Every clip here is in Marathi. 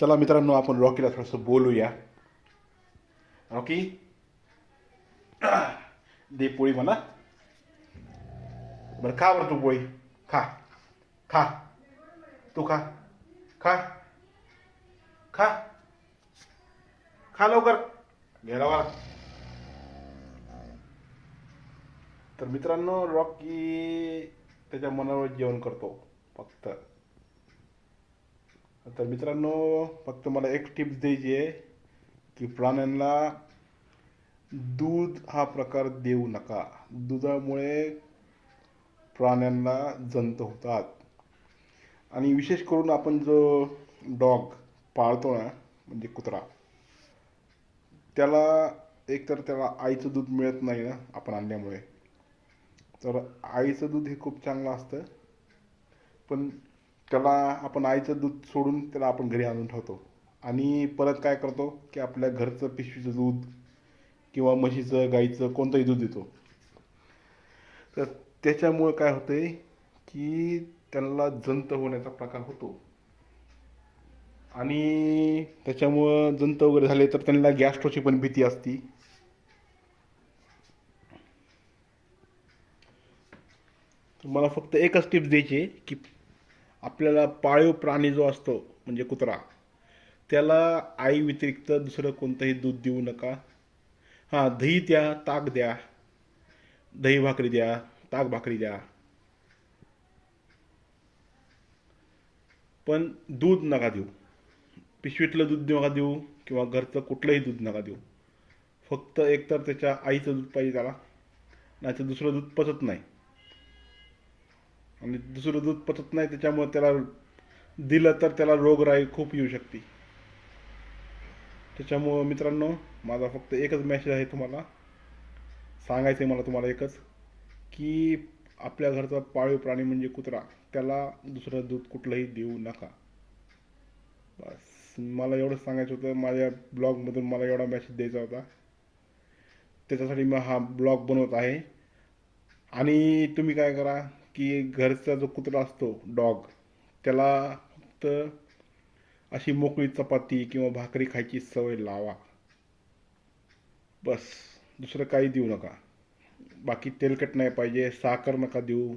चला मित्रांनो आपण रॉकीला थोडंसं बोलूया. रॉकी? दे पोळी मला. बरं खा बरं तू पोळी. खा. खा. तू खा. खा. खा. खा लवकर. घ्यायला तर मित्रांनो रॉकी त्याच्या मनावर जेवण करतो. फक्त. तर मित्रांनो फक्त मला एक टिप्स द्यायची आहे की प्राण्यांना दूध हा प्रकार देऊ नका. दुधामुळे प्राण्यांना जंत होतात. आणि विशेष करून आपण जो डॉग पाळतो ना म्हणजे कुत्रा त्याला एकतर त्याला आईचं दूध मिळत नाही ना आपण आणल्यामुळे. तर आईचं दूध हे खूप चांगलं असतं. पण त्याला आपण आईचं दूध सोडून त्याला आपण घरी आणून ठेवतो. आणि परत काय करतो की आपल्या घरचं पिशवीचं दूध किंवा म्हशीचं गाईचं कोणतंही दूध देतो. तर त्याच्यामुळं काय होतंय की त्यांना जंत होण्याचा प्रकार होतो. आणि त्याच्यामुळं जंत वगैरे झाले तर त्यांना गॅस्ट्रोची पण भीती असती. तर मला फक्त एकच टिप्स द्यायची आहे की आपल्याला पाळीव प्राणी जो असतो म्हणजे कुत्रा त्याला आई व्यतिरिक्त दुसरं कोणतंही दूध देऊ नका. हां दही द्या ताक द्या दही भाकरी द्या ताक भाकरी द्या. पण दूध नका देऊ. पिशवीतलं दूध नका देऊ किंवा घरचं कुठलंही दूध नका देऊ. फक्त एकतर त्याच्या आईचं दूध पाहिजे त्याला नाही तर दुसरं दूध पचत नाही. आणि दुसरं दूध पचत नाही त्याच्यामुळे त्याला दिलं तर त्याला रोगराई खूप येऊ शकते. त्याच्यामुळं मित्रांनो माझा फक्त एकच मेसेज आहे तुम्हाला. सांगायचं आहे मला तुम्हाला एकच की आपल्या घरचा पाळीव प्राणी म्हणजे कुत्रा त्याला दुसरं दूध कुठलंही देऊ नका. बस मला एवढंच सांगायचं होतं. माझ्या ब्लॉगमधून मला एवढा मेसेज द्यायचा होता. त्याच्यासाठी मी हा ब्लॉग बनवत आहे. आणि तुम्ही काय करा की घरचा जो कुत्रा असतो डॉग त्याला फक्त अशी मोकळी चपाती किंवा भाकरी खायची सवय लावा. बस दुसरं काही देऊ नका. बाकी तेलकट नाही पाहिजे साखर नका देऊ.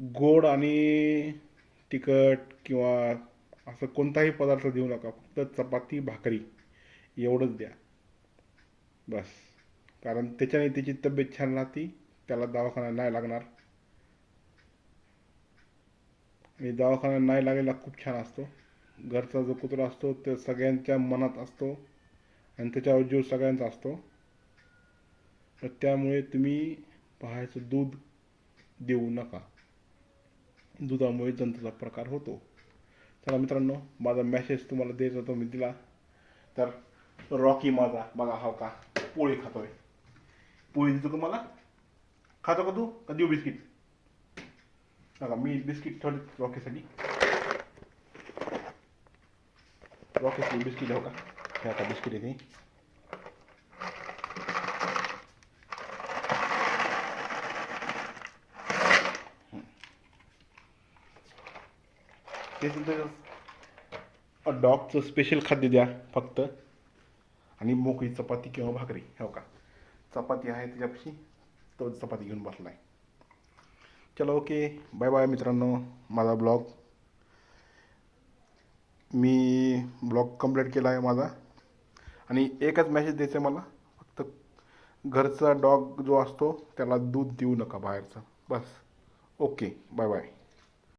गोड आणि तिखट किंवा असं कोणताही पदार्थ देऊ नका फक्त चपाती भाकरी एवढंच द्या. बस कारण त्याच्याने त्याची तब्येत छान राहते. त्याला दवाखाना नाही लागणार. आणि दवाखाना नाही लागलेला खूप छान असतो. घरचा जो कुत्रा असतो तो सगळ्यांच्या मनात असतो आणि त्याच्यावर जीव सगळ्यांचा असतो. तर त्यामुळे तुम्ही पाहायचं दूध देऊ नका. दुधामुळे जंतूचा प्रकार होतो. चला मित्रांनो माझा मेसेज तुम्हाला द्यायचा तो मी दिला. तर रॉकी माझा बघा हा का पोळी खातोय. पोळी देतो तुम्हाला? खातो का तू? का देऊ बिस्किट? बघा मी बिस्किट थोडी रॉकेसाठी रॉकीसाठी बिस्किट हो का? हे आता बिस्किट येते ते. तुमचं डॉगचं स्पेशल खाद्य द्या फक्त. आणि मोकळी चपाती किंवा भाकरी हो का? चपाती आहे त्याच्यापाशी. तो चपाती घेऊन बसलाय. चलो ओके. बाय बाय मित्रांनो. माझा ब्लॉग. मी ब्लॉग कंप्लीट केला आहे माझा. आणि एकच मेसेज द्यायचा आहे मला. फक्त घरचा डॉग जो असतो त्याला दूध देऊ नका बाहेरचं. बस. ओके. Bye bye